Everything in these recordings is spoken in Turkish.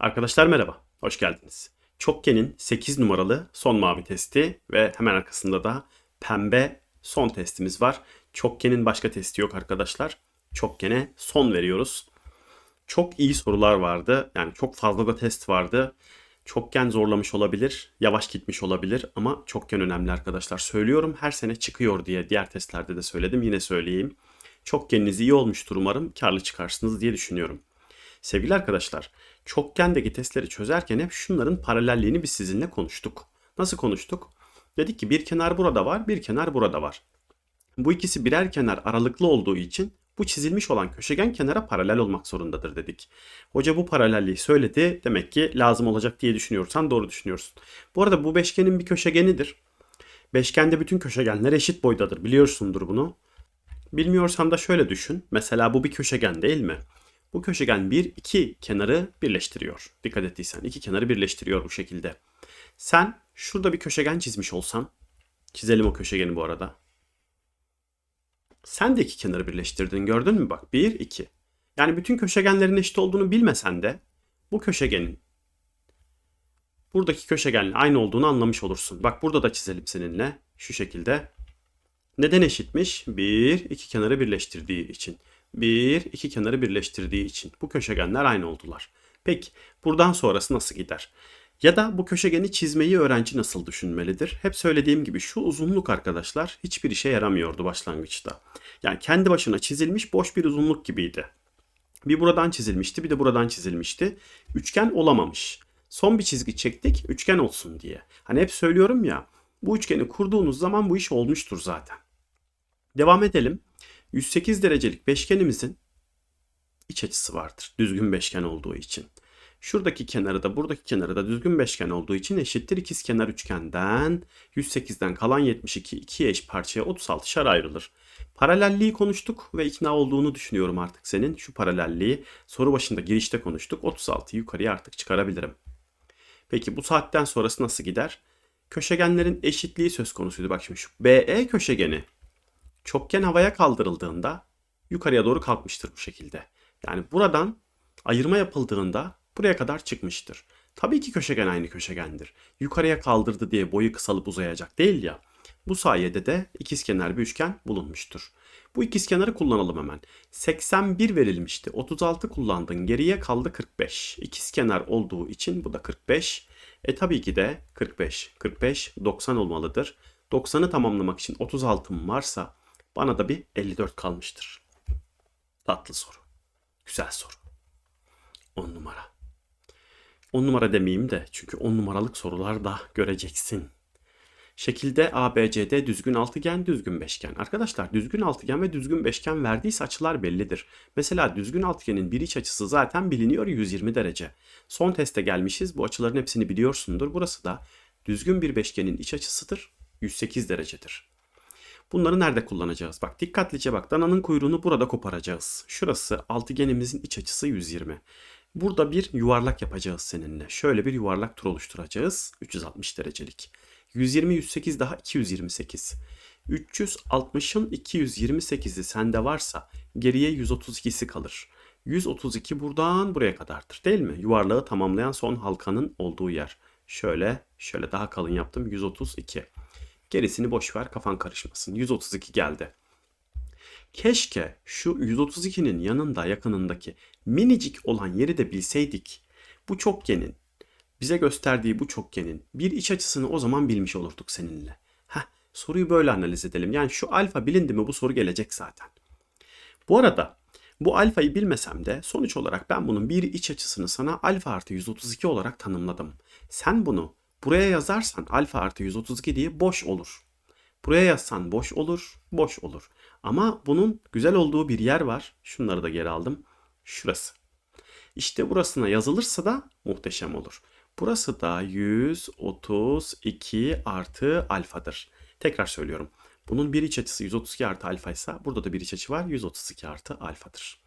Arkadaşlar merhaba, hoş geldiniz. Çokgen'in 8 numaralı son mavi testi ve hemen arkasında da pembe son testimiz var. Çokgen'in başka testi yok arkadaşlar. Çokgen'e son veriyoruz. Çok iyi sorular vardı. Yani çok fazla da test vardı. Çokgen zorlamış olabilir, yavaş gitmiş olabilir ama çokgen önemli arkadaşlar. Söylüyorum her sene çıkıyor diye diğer testlerde de söyledim. Yine söyleyeyim. Çokgeniniz iyi olmuştur umarım. Karlı çıkarsınız diye düşünüyorum. Sevgili arkadaşlar, çokgendeki testleri çözerken hep şunların paralelliğini biz sizinle konuştuk. Nasıl konuştuk? Dedik ki bir kenar burada var, bir kenar burada var. Bu ikisi birer kenar aralıklı olduğu için bu çizilmiş olan köşegen kenara paralel olmak zorundadır dedik. Hoca bu paralelliği söyledi. Demek ki lazım olacak diye düşünüyorsan doğru düşünüyorsun. Bu arada bu beşgenin bir köşegenidir. Beşgende bütün köşegenler eşit boydadır. Biliyorsundur bunu. Bilmiyorsan da şöyle düşün. Mesela bu bir köşegen değil mi? Bu köşegen bir iki kenarı birleştiriyor. Dikkat ettiysen iki kenarı birleştiriyor bu şekilde. Sen şurada bir köşegen çizmiş olsan, çizelim o köşegeni bu arada. Sen de iki kenarı birleştirdin gördün mü bak 1 2. Yani bütün köşegenlerin eşit olduğunu bilmesen de bu köşegenin buradaki köşegenle aynı olduğunu anlamış olursun. Bak burada da çizelim seninle şu şekilde. Neden eşitmiş? 1 iki kenarı birleştirdiği için. 1 iki kenarı birleştirdiği için. Bu köşegenler aynı oldular. Peki buradan sonrası nasıl gider? Ya da bu köşegeni çizmeyi öğrenci nasıl düşünmelidir? Hep söylediğim gibi şu uzunluk arkadaşlar hiçbir işe yaramıyordu başlangıçta. Yani kendi başına çizilmiş boş bir uzunluk gibiydi. Bir buradan çizilmişti bir de buradan çizilmişti. Üçgen olamamış. Son bir çizgi çektik üçgen olsun diye. Hani hep söylüyorum ya bu üçgeni kurduğunuz zaman bu iş olmuştur zaten. Devam edelim. 108 derecelik beşgenimizin iç açısı vardır. Düzgün beşgen olduğu için. Şuradaki kenarı da buradaki kenarı da düzgün beşgen olduğu için eşittir ikizkenar üçgenden 108'den kalan 72 ikiye eş parçaya 36'şar ayrılır. Paralelliği konuştuk ve ikna olduğunu düşünüyorum artık senin. Şu paralelliği soru başında girişte konuştuk. 36 yukarıya artık çıkarabilirim. Peki bu saatten sonrası nasıl gider? Köşegenlerin eşitliği söz konusuydu. Bak şimdi şu BE köşegeni çokgen havaya kaldırıldığında yukarıya doğru kalkmıştır bu şekilde. Yani buradan ayırma yapıldığında buraya kadar çıkmıştır. Tabii ki köşegen aynı köşegendir. Yukarıya kaldırdı diye boyu kısalıp uzayacak değil ya. Bu sayede de ikizkenar bir üçgen bulunmuştur. Bu ikizkenarı kullanalım hemen. 81 verilmişti. 36 kullandın. Geriye kaldı 45. İkizkenar olduğu için bu da 45. E tabii ki de 45. 45 90 olmalıdır. 90'ı tamamlamak için 36'm varsa bana da bir 54 kalmıştır. Tatlı soru. Güzel soru. 10 numara. 10 numara demeyeyim de çünkü 10 numaralık sorular da göreceksin. Şekilde ABCD düzgün altıgen, düzgün beşgen. Arkadaşlar düzgün altıgen ve düzgün beşgen verdiyse açılar bellidir. Mesela düzgün altıgenin bir iç açısı zaten biliniyor 120 derece. Son teste gelmişiz. Bu açıların hepsini biliyorsundur. Burası da düzgün bir beşgenin iç açısıdır. 108 derecedir. Bunları nerede kullanacağız? Bak dikkatlice bak. Dananın kuyruğunu burada koparacağız. Şurası altıgenimizin iç açısı 120. Burada bir yuvarlak yapacağız seninle. Şöyle bir yuvarlak tur oluşturacağız. 360 derecelik. 120 108 daha 228. 360'ın 228'i sende varsa geriye 132'si kalır. 132 buradan buraya kadardır değil mi? Yuvarlağı tamamlayan son halkanın olduğu yer. Şöyle şöyle daha kalın yaptım 132. Gerisini boş ver kafan karışmasın. 132 geldi. Keşke şu 132'nin yanında yakınındaki minicik olan yeri de bilseydik. Bu çokgenin bize gösterdiği bu çokgenin bir iç açısını o zaman bilmiş olurduk seninle. Heh, soruyu böyle analiz edelim. Yani şu alfa bilindi mi bu soru gelecek zaten. Bu arada bu alfayı bilmesem de sonuç olarak ben bunun bir iç açısını sana alfa artı 132 olarak tanımladım. Sen bunu buraya yazarsan alfa artı 132 diye boş olur. Buraya yazsan boş olur, boş olur. Ama bunun güzel olduğu bir yer var. Şunları da geri aldım. Şurası. İşte burasına yazılırsa da muhteşem olur. Burası da 132 artı alfadır. Tekrar söylüyorum. Bunun bir iç açısı 132 artı alfa ise burada da bir iç açı var 132 artı alfadır.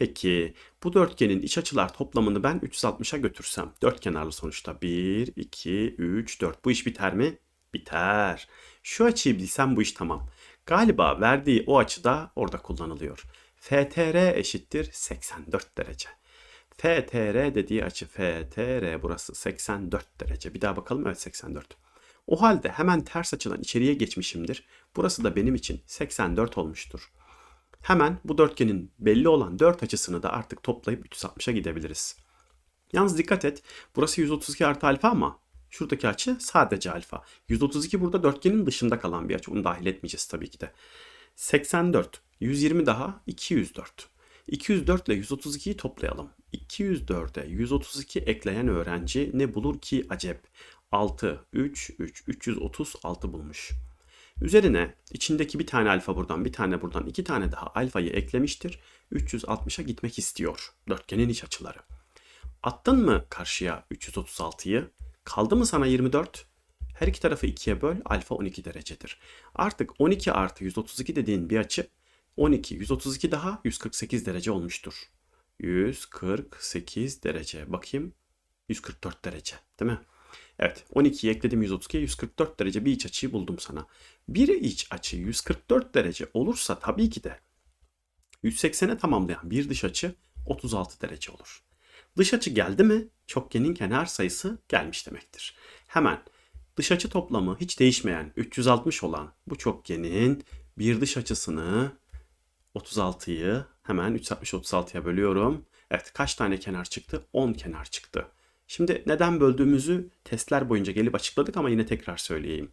Peki bu dörtgenin iç açılar toplamını ben 360'a götürsem dört kenarlı sonuçta 1, 2, 3, 4 bu iş biter mi? Biter. Şu açıyı bilsem bu iş tamam. Galiba verdiği o açı da orada kullanılıyor. FTR eşittir 84 derece. FTR dediği açı FTR burası 84 derece. Bir daha bakalım evet 84. O halde hemen ters açıdan içeriye geçmişimdir. Burası da benim için 84 olmuştur. Hemen bu dörtgenin belli olan 4 açısını da artık toplayıp 360'a gidebiliriz. Yalnız dikkat et. Burası 132 artı alfa ama şuradaki açı sadece alfa. 132 burada dörtgenin dışında kalan bir açı. Onu dahil etmeyeceğiz tabii ki de. 84, 120 daha 204. 204 ile 132'yi toplayalım. 204'e 132 ekleyen öğrenci ne bulur ki acep? 6, 3, 3, 336 bulmuş. Üzerine içindeki bir tane alfa buradan, bir tane buradan, iki tane daha alfayı eklemiştir. 360'a gitmek istiyor. Dörtgenin iç açıları. Attın mı karşıya 336'yı? Kaldı mı sana 24? Her iki tarafı 2'ye böl, alfa 12 derecedir. Artık 12 artı 132 dediğin bir açı 12, 132 daha 148 derece olmuştur. 148 derece. Bakayım. 144 derece değil mi? Evet 12'yi ekledim 132'ye 144 derece bir iç açıyı buldum sana. Bir iç açı 144 derece olursa tabii ki de 180'e tamamlayan bir dış açı 36 derece olur. Dış açı geldi mi çokgenin kenar sayısı gelmiş demektir. Hemen dış açı toplamı hiç değişmeyen 360 olan bu çokgenin bir dış açısını 36'yı hemen 360 36'ya bölüyorum. Evet kaç tane kenar çıktı? 10 kenar çıktı. Şimdi neden böldüğümüzü testler boyunca gelip açıkladık ama yine tekrar söyleyeyim.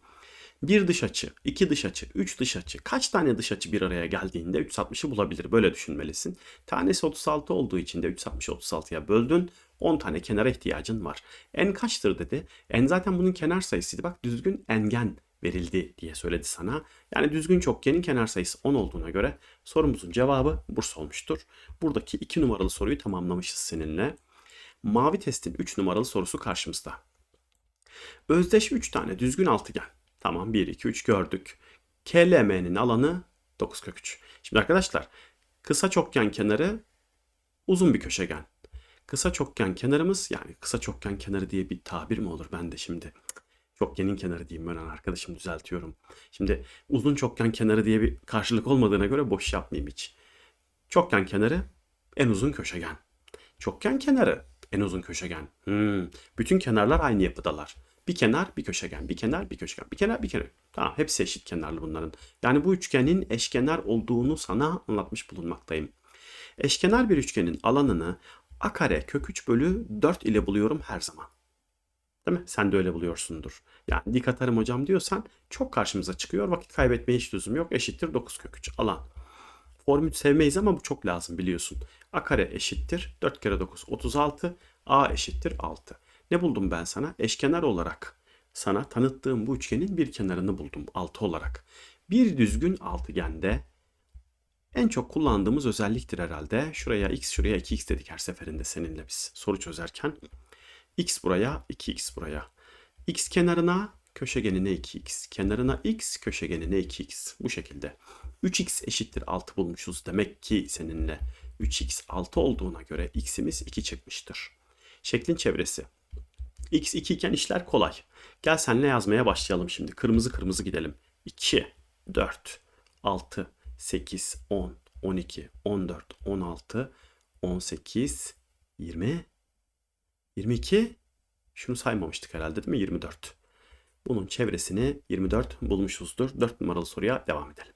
Bir dış açı, iki dış açı, üç dış açı. Kaç tane dış açı bir araya geldiğinde 360'ı bulabilir. Böyle düşünmelisin. Tanesi 36 olduğu için de 360'ı 36'ya böldün. 10 tane kenara ihtiyacın var. En kaçtır dedi. En zaten bunun kenar sayısıydı. Bak düzgün engen verildi diye söyledi sana. Yani düzgün çokgenin kenar sayısı 10 olduğuna göre sorumuzun cevabı Bursa olmuştur. Buradaki 2 numaralı soruyu tamamlamışız seninle. Mavi testin 3 numaralı sorusu karşımızda. Özdeş 3 tane düzgün altıgen. Tamam 1, 2, 3 gördük. KLM'nin alanı 9 kök 3. Şimdi arkadaşlar kısa çokgen kenarı uzun bir köşegen. Kısa çokgen kenarımız yani kısa çokgen kenarı diye bir tabir mi olur ben de şimdi çokgenin kenarı diyeyim ben arkadaşım düzeltiyorum. Şimdi uzun çokgen kenarı diye bir karşılık olmadığına göre boş yapmayayım hiç. Çokgen kenarı en uzun köşegen. Çokgen kenarı en uzun köşegen. Hmm. Bütün kenarlar aynı yapıdalar. Bir kenar bir köşegen, bir kenar bir köşegen, bir kenar bir kenar. Tamam hepsi eşit kenarlı bunların. Yani bu üçgenin eşkenar olduğunu sana anlatmış bulunmaktayım. Eşkenar bir üçgenin alanını a kare kök 3 bölü 4 ile buluyorum her zaman. Değil mi? Sen de öyle buluyorsundur. Yani dik atarım hocam diyorsan çok karşımıza çıkıyor. Vakit kaybetmeye hiç lüzum yok. Eşittir 9 kök 3 alan. Formül sevmeyiz ama bu çok lazım biliyorsun. A kare eşittir 4 kere 9 36. A eşittir 6. Ne buldum ben sana? Eşkenar olarak sana tanıttığım bu üçgenin bir kenarını buldum 6 olarak. Bir düzgün altıgende en çok kullandığımız özelliktir herhalde. Şuraya x şuraya 2x dedik her seferinde seninle biz soru çözerken. x buraya 2x buraya. x kenarına köşegenine 2x. Kenarına x köşegenine 2x. Bu şekilde. 3x eşittir 6 bulmuşuz. Demek ki seninle 3x 6 olduğuna göre x'imiz 2 çıkmıştır. Şeklin çevresi. x 2 iken işler kolay. Gel senle yazmaya başlayalım şimdi. Kırmızı kırmızı gidelim. 2, 4, 6, 8, 10, 12, 14, 16, 18, 20, 22. Şunu saymamıştık herhalde değil mi? 24. Bunun çevresini 24 bulmuşuzdur. 4 numaralı soruya devam edelim.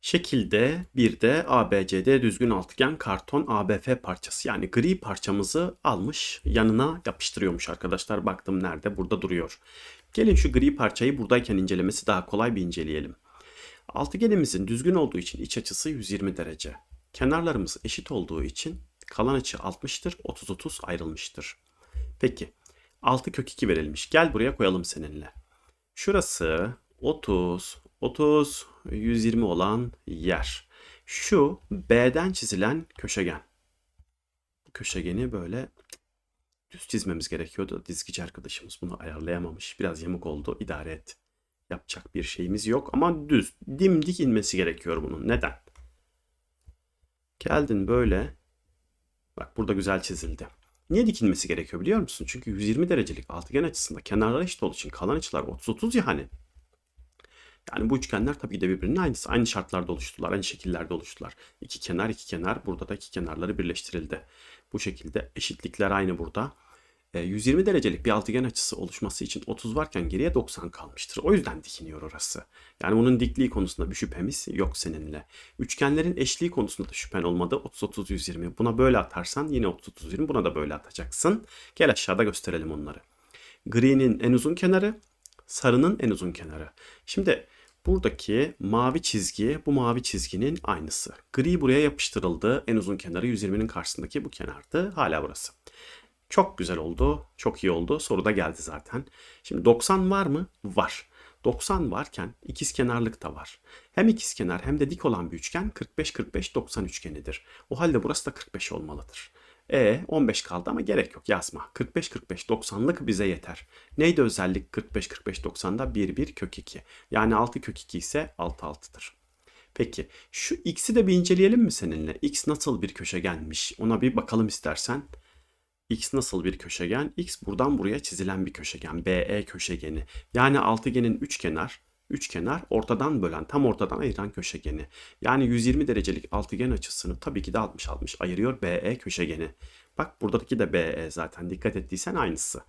Şekilde bir de ABCD düzgün altıgen karton ABF parçası yani gri parçamızı almış yanına yapıştırıyormuş arkadaşlar. Baktım nerede burada duruyor. Gelin şu gri parçayı buradayken incelemesi daha kolay bir inceleyelim. Altıgenimizin düzgün olduğu için iç açısı 120 derece. Kenarlarımız eşit olduğu için kalan açı 60'tır 30-30 ayrılmıştır. Peki 6 kök 2 verilmiş. Gel buraya koyalım seninle. Şurası 30, 30, 120 olan yer. Şu B'den çizilen köşegen. Bu köşegeni böyle düz çizmemiz gerekiyordu. Dizgici arkadaşımız bunu ayarlayamamış. Biraz yamuk oldu. İdare et. Yapacak bir şeyimiz yok ama düz. Dimdik inmesi gerekiyor bunun. Neden? Geldin böyle. Bak burada güzel çizildi. Niye dikilmesi gerekiyor biliyor musun? Çünkü 120 derecelik altıgen açısında kenarlar eşit olduğu için kalan açılar 30-30 ya hani. Yani bu üçgenler tabii ki de birbirinin aynısı. Aynı şartlarda oluştular, aynı şekillerde oluştular. İki kenar, iki kenar. Burada da iki kenarları birleştirildi. Bu şekilde eşitlikler aynı burada. E, 120 derecelik bir altıgen açısı oluşması için 30 varken geriye 90 kalmıştır. O yüzden dikiniyor orası. Yani bunun dikliği konusunda bir şüphemiz yok seninle. Üçgenlerin eşliği konusunda da şüphen olmadı. 30-30-120. Buna böyle atarsan yine 30-30-20. Buna da böyle atacaksın. Gel aşağıda gösterelim onları. Gri'nin en uzun kenarı, sarının en uzun kenarı. Şimdi buradaki mavi çizgi bu mavi çizginin aynısı. Gri buraya yapıştırıldı. En uzun kenarı 120'nin karşısındaki bu kenardı. Hala burası. Çok güzel oldu. Çok iyi oldu. Soru da geldi zaten. Şimdi 90 var mı? Var. 90 varken ikiz kenarlık da var. Hem ikiz kenar hem de dik olan bir üçgen 45-45-90 üçgenidir. O halde burası da 45 olmalıdır. E 15 kaldı ama gerek yok yazma. 45-45-90'lık bize yeter. Neydi özellik 45-45-90'da? 1 1 kök 2. Yani 6 kök 2 ise 6 6'dır. Peki şu x'i de bir inceleyelim mi seninle? x nasıl bir köşegenmiş? Ona bir bakalım istersen. X nasıl bir köşegen? X buradan buraya çizilen bir köşegen. BE köşegeni. Yani altıgenin üç kenar, üç kenar ortadan bölen, tam ortadan ayıran köşegeni. Yani 120 derecelik altıgen açısını tabii ki de 60-60 ayırıyor BE köşegeni. Bak buradaki de BE zaten dikkat ettiysen aynısı.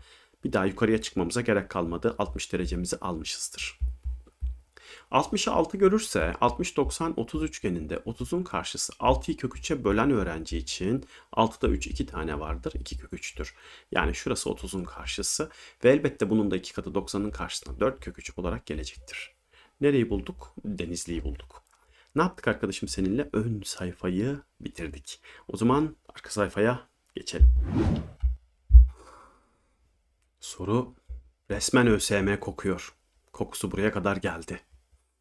Bir daha yukarıya çıkmamıza gerek kalmadı. 60 derecemizi almışızdır. 60'ı 6 görürse 60-90-30 üçgeninde 30'un karşısı 6'yı kök 3'e bölen öğrenci için 6'da 3 2 tane vardır. 2 kök 3'tür. Yani şurası 30'un karşısı ve elbette bunun da 2 katı 90'ın karşısına 4 kök 3 olarak gelecektir. Nereyi bulduk? Denizli'yi bulduk. Ne yaptık arkadaşım seninle? Ön sayfayı bitirdik. O zaman arka sayfaya geçelim. Soru resmen ÖSYM kokuyor. Kokusu buraya kadar geldi.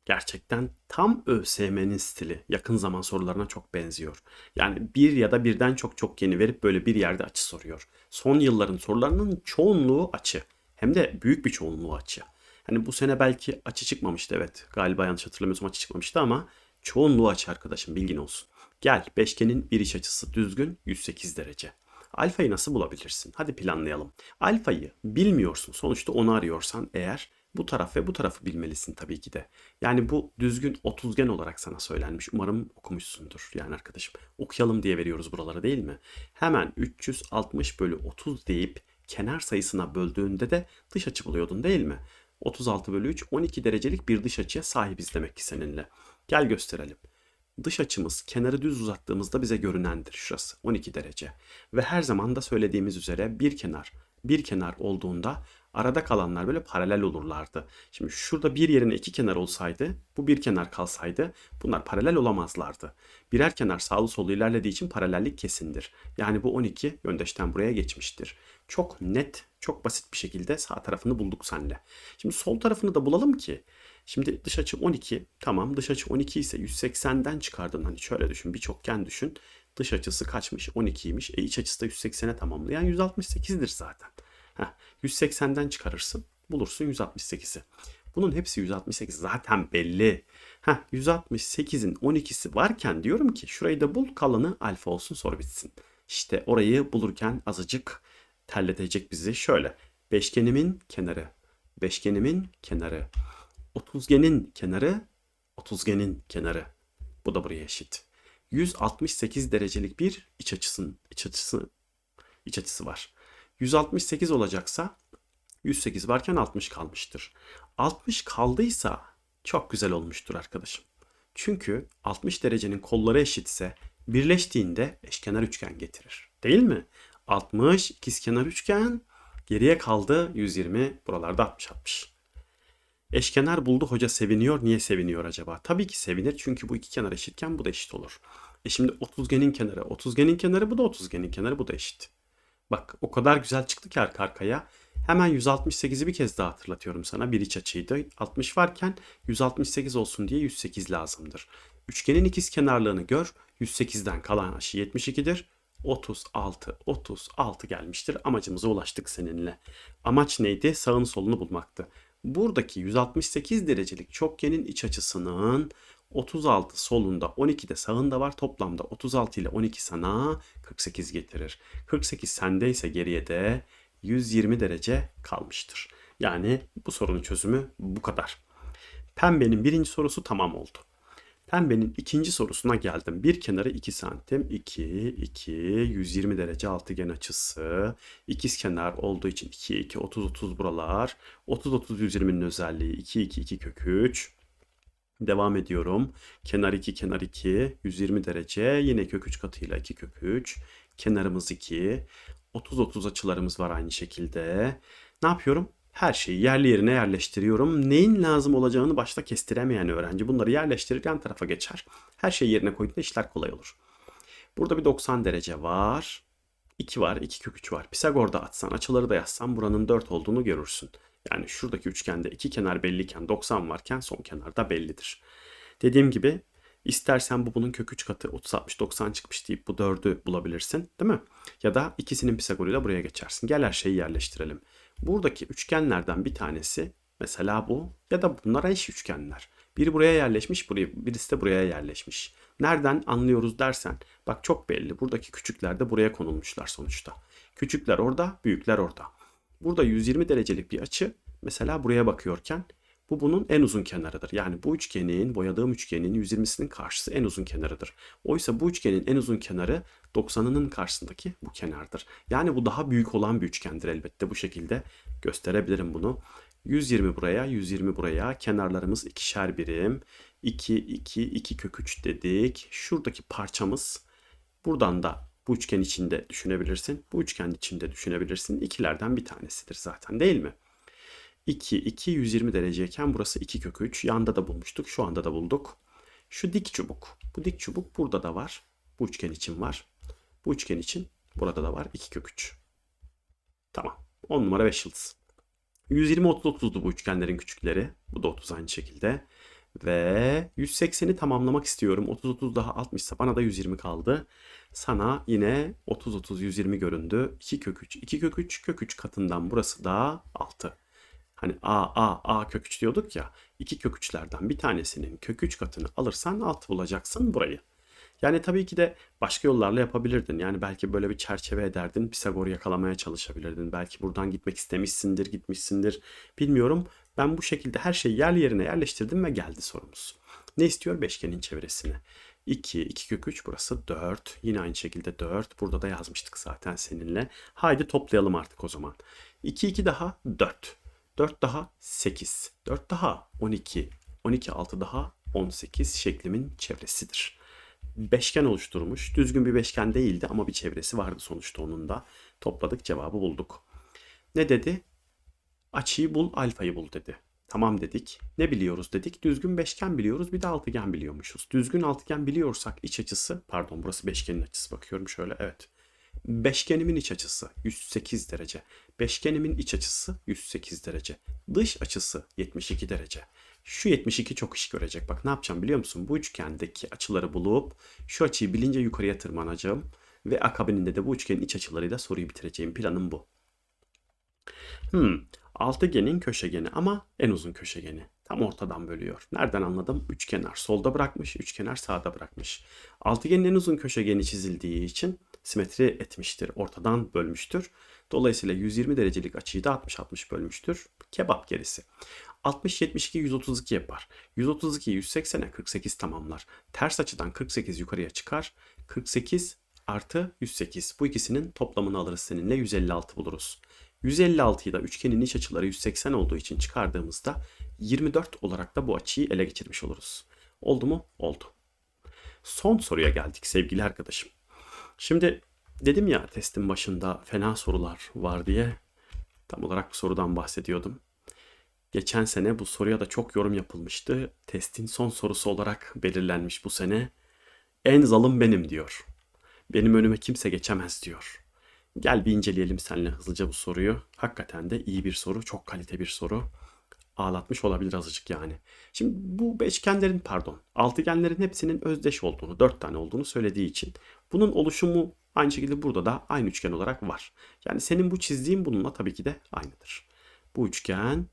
Gerçekten tam ÖSYM'nin stili. Yakın zaman sorularına çok benziyor. Yani bir ya da birden çok çok yeni verip böyle bir yerde açı soruyor. Son yılların sorularının çoğunluğu açı. Hem de büyük bir çoğunluğu açı. Hani bu sene belki açı çıkmamıştı evet. Galiba yanlış hatırlamıyorsam açı çıkmamıştı ama çoğunluğu açı arkadaşım bilgin olsun. Gel beşgenin bir iç açısı düzgün 108 derece. Alfayı nasıl bulabilirsin? Hadi planlayalım. Alfayı bilmiyorsun. Sonuçta onu arıyorsan eğer bu taraf ve bu tarafı bilmelisin tabii ki de. Yani bu düzgün otuzgen olarak sana söylenmiş. Umarım okumuşsundur yani arkadaşım. Okuyalım diye veriyoruz buralara değil mi? Hemen 360 bölü 30 deyip kenar sayısına böldüğünde de dış açı buluyordun değil mi? 36 bölü 3 12 derecelik bir dış açıya sahibiz demek ki seninle. Gel gösterelim. Dış açımız kenarı düz uzattığımızda bize görünendir şurası 12 derece. Ve her zaman da söylediğimiz üzere bir kenar bir kenar olduğunda arada kalanlar böyle paralel olurlardı. Şimdi şurada bir yerine iki kenar olsaydı, bu bir kenar kalsaydı bunlar paralel olamazlardı. Birer kenar sağlı solu ilerlediği için paralellik kesindir. Yani bu 12 yöndeşten buraya geçmiştir. Çok net, çok basit bir şekilde sağ tarafını bulduk senle. Şimdi sol tarafını da bulalım ki Şimdi dış açı 12. Tamam dış açı 12 ise 180'den çıkardın. Hani şöyle düşün bir çokgen düşün. Dış açısı kaçmış? 12'ymiş. E iç açısı da 180'e tamamlayan 168'dir zaten. Heh, 180'den çıkarırsın. Bulursun 168'i. Bunun hepsi 168 zaten belli. Heh, 168'in 12'si varken diyorum ki şurayı da bul kalanı alfa olsun soru bitsin. İşte orayı bulurken azıcık terletecek bizi. Şöyle beşgenimin kenarı, beşgenimin kenarı, otuzgenin kenarı, otuzgenin kenarı. Bu da buraya eşit. 168 derecelik bir iç açısın iç açısı iç açısı var. 168 olacaksa 108 varken 60 kalmıştır. 60 kaldıysa çok güzel olmuştur arkadaşım. Çünkü 60 derecenin kolları eşitse birleştiğinde eşkenar üçgen getirir. Değil mi? 60 ikizkenar üçgen geriye kaldı 120 buralarda 60 60. Eşkenar buldu hoca seviniyor. Niye seviniyor acaba? Tabii ki sevinir çünkü bu iki kenar eşitken bu da eşit olur. E şimdi otuzgenin kenarı, otuzgenin kenarı bu da otuzgenin kenarı bu da eşit. Bak o kadar güzel çıktı ki arka arkaya. Hemen 168'i bir kez daha hatırlatıyorum sana. Bir iç açıydı. 60 varken 168 olsun diye 108 lazımdır. Üçgenin ikiz kenarlığını gör. 108'den kalan açı 72'dir. 36, 36 gelmiştir. Amacımıza ulaştık seninle. Amaç neydi? Sağını solunu bulmaktı. Buradaki 168 derecelik çokgenin iç açısının 36 solunda 12 de sağında var. Toplamda 36 ile 12 sana 48 getirir. 48 sendeyse geriye de 120 derece kalmıştır. Yani bu sorunun çözümü bu kadar. Pembenin birinci sorusu tamam oldu. Pembenin ikinci sorusuna geldim. Bir kenarı 2 santim. 2, 2, 120 derece altıgen açısı. İkiz kenar olduğu için 2, 2, 30, 30 buralar. 30, 30, 120'nin özelliği 2, 2, 2 kök 3. Devam ediyorum. Kenar 2, kenar 2, 120 derece. Yine kök 3 katıyla 2 kök 3. Kenarımız 2. 30, 30 açılarımız var aynı şekilde. Ne yapıyorum? Her şeyi yerli yerine yerleştiriyorum. Neyin lazım olacağını başta kestiremeyen öğrenci bunları yerleştirir yan tarafa geçer. Her şeyi yerine koyduğunda işler kolay olur. Burada bir 90 derece var. 2 var, 2 kök 3 var. Pisagor'da atsan, açıları da yazsan buranın 4 olduğunu görürsün. Yani şuradaki üçgende iki kenar belliyken 90 varken son kenarda bellidir. Dediğim gibi istersen bu bunun kök 3 katı 30 60 90 çıkmış deyip bu 4'ü bulabilirsin değil mi? Ya da ikisinin Pisagor'uyla buraya geçersin. Gel her şeyi yerleştirelim. Buradaki üçgenlerden bir tanesi mesela bu ya da bunlar eş üçgenler. Biri buraya yerleşmiş, birisi de buraya yerleşmiş. Nereden anlıyoruz dersen, bak çok belli. Buradaki küçükler de buraya konulmuşlar sonuçta. Küçükler orada, büyükler orada. Burada 120 derecelik bir açı mesela buraya bakıyorken bu bunun en uzun kenarıdır. Yani bu üçgenin, boyadığım üçgenin 120'sinin karşısı en uzun kenarıdır. Oysa bu üçgenin en uzun kenarı 90'ının karşısındaki bu kenardır. Yani bu daha büyük olan bir üçgendir elbette. Bu şekilde gösterebilirim bunu. 120 buraya, 120 buraya. Kenarlarımız ikişer birim. 2, 2, 2 kök 3 dedik. Şuradaki parçamız buradan da bu üçgen içinde düşünebilirsin. Bu üçgen içinde düşünebilirsin. İkilerden bir tanesidir zaten değil mi? 2, 2, 120 dereceyken burası 2 kök 3. Yanda da bulmuştuk. Şu anda da bulduk. Şu dik çubuk. Bu dik çubuk burada da var. Bu üçgen için var. Bu üçgen için burada da var. 2 kök 3. Tamam. 10 numara 5 yıldız. 120, 30, 30'du bu üçgenlerin küçükleri. Bu da 30 aynı şekilde. Ve 180'i tamamlamak istiyorum. 30, 30 daha 60 ise bana da 120 kaldı. Sana yine 30, 30, 120 göründü. 2 kök 3. 2 kök 3 kök 3 katından burası da 6. Hani a a a kök 3 diyorduk ya. iki kök 3'lerden bir tanesinin kök 3 katını alırsan 6 bulacaksın burayı. Yani tabii ki de başka yollarla yapabilirdin. Yani belki böyle bir çerçeve ederdin, Pisagor'u yakalamaya çalışabilirdin. Belki buradan gitmek istemişsindir, gitmişsindir. Bilmiyorum. Ben bu şekilde her şeyi yerli yerine yerleştirdim ve geldi sorumuz. Ne istiyor? Beşgenin çevresini. 2, 2 kök 3 burası 4. Yine aynı şekilde 4. Burada da yazmıştık zaten seninle. Haydi toplayalım artık o zaman. 2, 2 daha 4. 4 daha 8. 4 daha 12. 12 6 daha 18 şeklimin çevresidir. Beşgen oluşturmuş. Düzgün bir beşgen değildi ama bir çevresi vardı sonuçta onun da. Topladık cevabı bulduk. Ne dedi? Açıyı bul, alfayı bul dedi. Tamam dedik. Ne biliyoruz dedik? Düzgün beşgen biliyoruz, bir de altıgen biliyormuşuz. Düzgün altıgen biliyorsak iç açısı, pardon burası beşgenin açısı bakıyorum şöyle evet. Beşgenimin iç açısı 108 derece. Beşgenimin iç açısı 108 derece. Dış açısı 72 derece. Şu 72 çok iş görecek. Bak ne yapacağım biliyor musun? Bu üçgendeki açıları bulup şu açıyı bilince yukarıya tırmanacağım. Ve akabininde de bu üçgenin iç açılarıyla soruyu bitireceğim. Planım bu. Hmm, altıgenin köşegeni ama en uzun köşegeni. Tam ortadan bölüyor. Nereden anladım? Üçkenar solda bırakmış, üçkenar sağda bırakmış. Altıgenin en uzun köşegeni çizildiği için simetri etmiştir. Ortadan bölmüştür. Dolayısıyla 120 derecelik açıyı da 60-60 bölmüştür. Kebap gerisi. 60 72 132 yapar. 132 180'e 48 tamamlar. Ters açıdan 48 yukarıya çıkar. 48 artı 108. Bu ikisinin toplamını alırız seninle 156 buluruz. 156'yı da üçgenin iç açıları 180 olduğu için çıkardığımızda 24 olarak da bu açıyı ele geçirmiş oluruz. Oldu mu? Oldu. Son soruya geldik sevgili arkadaşım. Şimdi dedim ya testin başında fena sorular var diye. Tam olarak bu sorudan bahsediyordum. Geçen sene bu soruya da çok yorum yapılmıştı. Testin son sorusu olarak belirlenmiş bu sene. En zalım benim diyor. Benim önüme kimse geçemez diyor. Gel bir inceleyelim seninle hızlıca bu soruyu. Hakikaten de iyi bir soru, çok kalite bir soru. Ağlatmış olabilir azıcık yani. Şimdi bu beşgenlerin pardon, altıgenlerin hepsinin özdeş olduğunu, dört tane olduğunu söylediği için bunun oluşumu aynı şekilde burada da aynı üçgen olarak var. Yani senin bu çizdiğin bununla tabii ki de aynıdır. Bu üçgen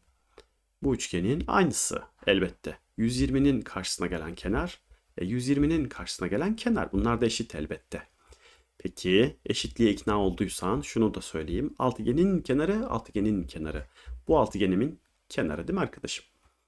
bu üçgenin aynısı elbette. 120'nin karşısına gelen kenar, e 120'nin karşısına gelen kenar. Bunlar da eşit elbette. Peki eşitliğe ikna olduysan şunu da söyleyeyim. Altıgenin kenarı altıgenin kenarı. Bu altıgenimin kenarı değil mi arkadaşım?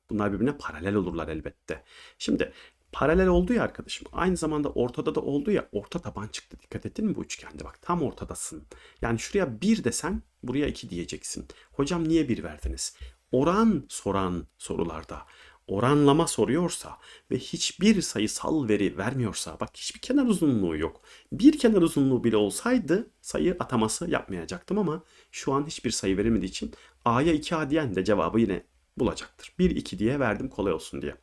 Bunlar birbirine paralel olurlar elbette. Şimdi paralel oldu ya arkadaşım. Aynı zamanda ortada da oldu ya orta taban çıktı. Dikkat ettin mi bu üçgende? Bak tam ortadasın. Yani şuraya 1 desen buraya 2 diyeceksin. Hocam niye 1 verdiniz? Oran soran sorularda oranlama soruyorsa ve hiçbir sayısal veri vermiyorsa bak hiçbir kenar uzunluğu yok. Bir kenar uzunluğu bile olsaydı sayı ataması yapmayacaktım ama şu an hiçbir sayı verilmediği için A'ya 2A diyen de cevabı yine bulacaktır. 1 2 diye verdim kolay olsun diye.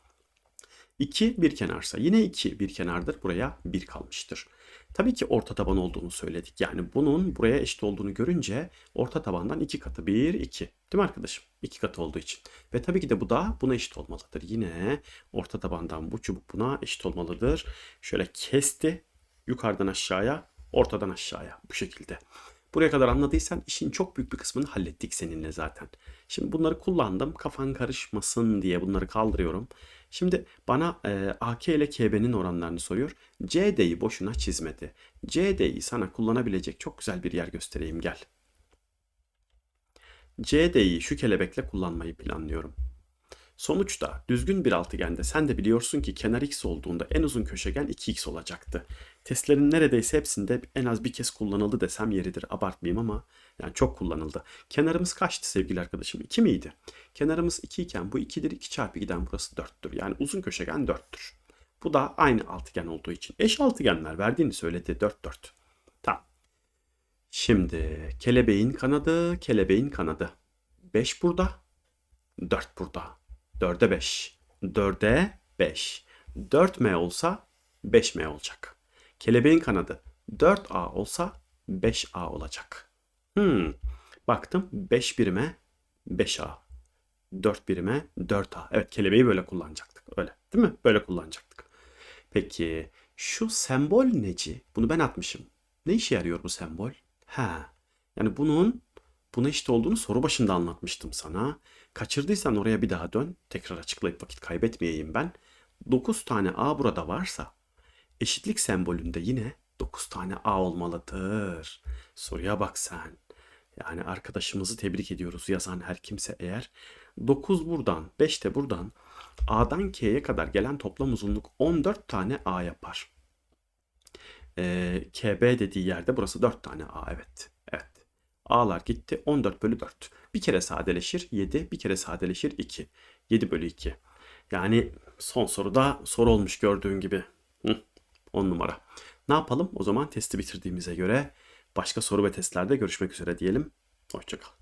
2 bir kenarsa yine 2 bir kenardır. Buraya 1 kalmıştır. Tabii ki orta taban olduğunu söyledik. Yani bunun buraya eşit olduğunu görünce orta tabandan 2 katı 1 2. Değil mi arkadaşım? 2 katı olduğu için. Ve tabii ki de bu da buna eşit olmalıdır. Yine orta tabandan bu çubuk buna eşit olmalıdır. Şöyle kesti yukarıdan aşağıya, ortadan aşağıya bu şekilde. Buraya kadar anladıysan işin çok büyük bir kısmını hallettik seninle zaten. Şimdi bunları kullandım. Kafan karışmasın diye bunları kaldırıyorum. Şimdi bana e, AK ile KB'nin oranlarını soruyor. CD'yi boşuna çizmedi. CD'yi sana kullanabilecek çok güzel bir yer göstereyim gel. CD'yi şu kelebekle kullanmayı planlıyorum. Sonuçta düzgün bir altıgende sen de biliyorsun ki kenar x olduğunda en uzun köşegen 2x olacaktı. Testlerin neredeyse hepsinde en az bir kez kullanıldı desem yeridir. Abartmayayım ama yani çok kullanıldı. Kenarımız kaçtı sevgili arkadaşım? 2 miydi? Kenarımız 2 iken bu 2'dir. 2 çarpı 2'den burası 4'tür. Yani uzun köşegen 4'tür. Bu da aynı altıgen olduğu için. Eş altıgenler verdiğini söyledi 4 4. Tamam. Şimdi kelebeğin kanadı, kelebeğin kanadı. 5 burada, 4 burada. 4'e 5. 4'e 5. 4M olsa 5M olacak. Kelebeğin kanadı 4A olsa 5A olacak. Hmm. Baktım 5 birime 5A. 4 birime 4A. Evet kelebeği böyle kullanacaktık. Öyle değil mi? Böyle kullanacaktık. Peki şu sembol neci? Bunu ben atmışım. Ne işe yarıyor bu sembol? Ha. Yani bunun buna eşit olduğunu soru başında anlatmıştım sana. Kaçırdıysan oraya bir daha dön. Tekrar açıklayıp vakit kaybetmeyeyim ben. 9 tane A burada varsa eşitlik sembolünde yine 9 tane A olmalıdır. Soruya bak sen. Yani arkadaşımızı tebrik ediyoruz yazan her kimse eğer. 9 buradan, 5 de buradan A'dan K'ye kadar gelen toplam uzunluk 14 tane A yapar. Ee, KB dediği yerde burası 4 tane A evet. Evet. A'lar gitti 14 bölü 4. Bir kere sadeleşir 7, bir kere sadeleşir 2. 7 bölü 2. Yani son soruda soru olmuş gördüğün gibi. 10 numara. Ne yapalım? O zaman testi bitirdiğimize göre başka soru ve testlerde görüşmek üzere diyelim. Hoşçakal.